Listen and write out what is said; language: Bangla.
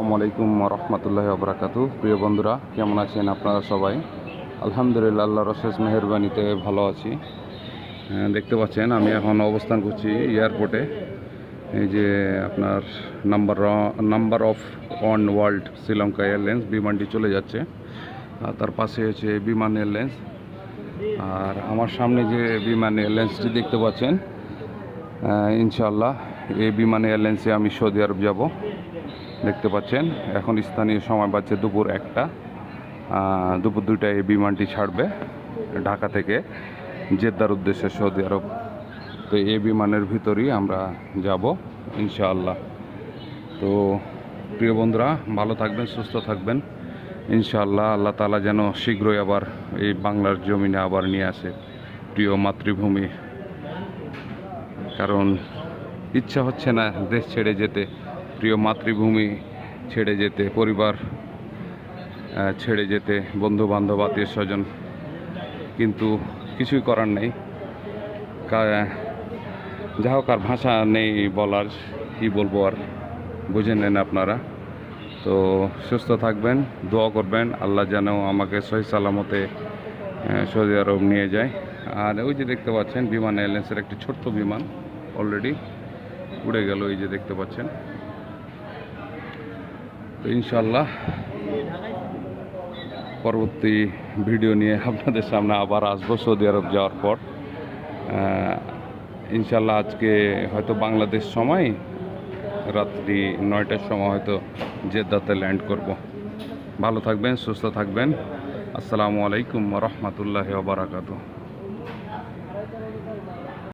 আসসালামু আলাইকুম রহমতুল্লাহ আবরাকাতু প্রিয় বন্ধুরা কেমন আছেন আপনারা সবাই? আলহামদুলিল্লাহ আল্লাহ রশেষ মেহরবানিতে ভালো আছি। দেখতে পাচ্ছেন আমি এখন অবস্থান করছি এয়ারপোর্টে। এই যে আপনার number number of one world Sri Lanka airlines বিমানটি চলে যাচ্ছে। আর তার পাশে হচ্ছে বিমান এয়ারলাইন্স। আর আমার সামনে যে বিমান এয়ারলাইন্সটি দেখতে পাচ্ছেন আহ, ইনশাআল্লাহ এই বিমান এয়ারলাইন্সে আমি সৌদি আরব যাব। দেখতে পাচ্ছেন। এখন স্থানীয় সময় বাজছে দুপুর একটা। দুপুর দুইটায় এই বিমানটি ছাড়বে ঢাকা থেকে জেদ্দার উদ্দেশ্যে সৌদি আরব। তো এই বিমানের ভিতরেই আমরা যাব, ইনশাআল্লাহ। তো প্রিয় বন্ধুরা, ভালো থাকবেন, সুস্থ থাকবেন। ইনশাআল্লাহ আল্লাহ তালা যেন শীঘ্রই আবার এই বাংলার জমিনে আবার নিয়ে আসে প্রিয় মাতৃভূমি। কারণ ইচ্ছা হচ্ছে না দেশ ছেড়ে যেতে। প্রিয় মাতৃভূমি ছেড়ে যেতে, পরিবার ছেড়ে যেতে বন্ধু বান্ধব আত্মীয় স্বজন কিন্তু কিছুই করার নেই। যা হোক আর ভাষা নেই বলার, কি বলব আর, বুঝে নেন আপনারা। তো সুস্থ থাকবেন, দোয়া করবেন, আল্লাহ যেন আমাকে সহি সালামতে সৌদি আরব নিয়ে যায়। আর ওই যে দেখতে পাচ্ছেন, বিমান এয়ারলাইন্সের একটি ছোট্ট বিমান অলরেডি উড়ে গেল, এই যে দেখতে পাচ্ছেন। তো ইনশাল্লাহ পরবর্তী ভিডিও নিয়ে আপনাদের সামনে আবার আসব সৌদি আরব যাওয়ার পর। ইনশাল্লাহ আজকে হয়তো বাংলাদেশ সময়, রাত্রি নয়টার সময় হয়তো জেদ্দাতে ল্যান্ড করব। ভালো থাকবেন, সুস্থ থাকবেন। আসসালামু আলাইকুম রহমতুল্লাহ বারাকাতু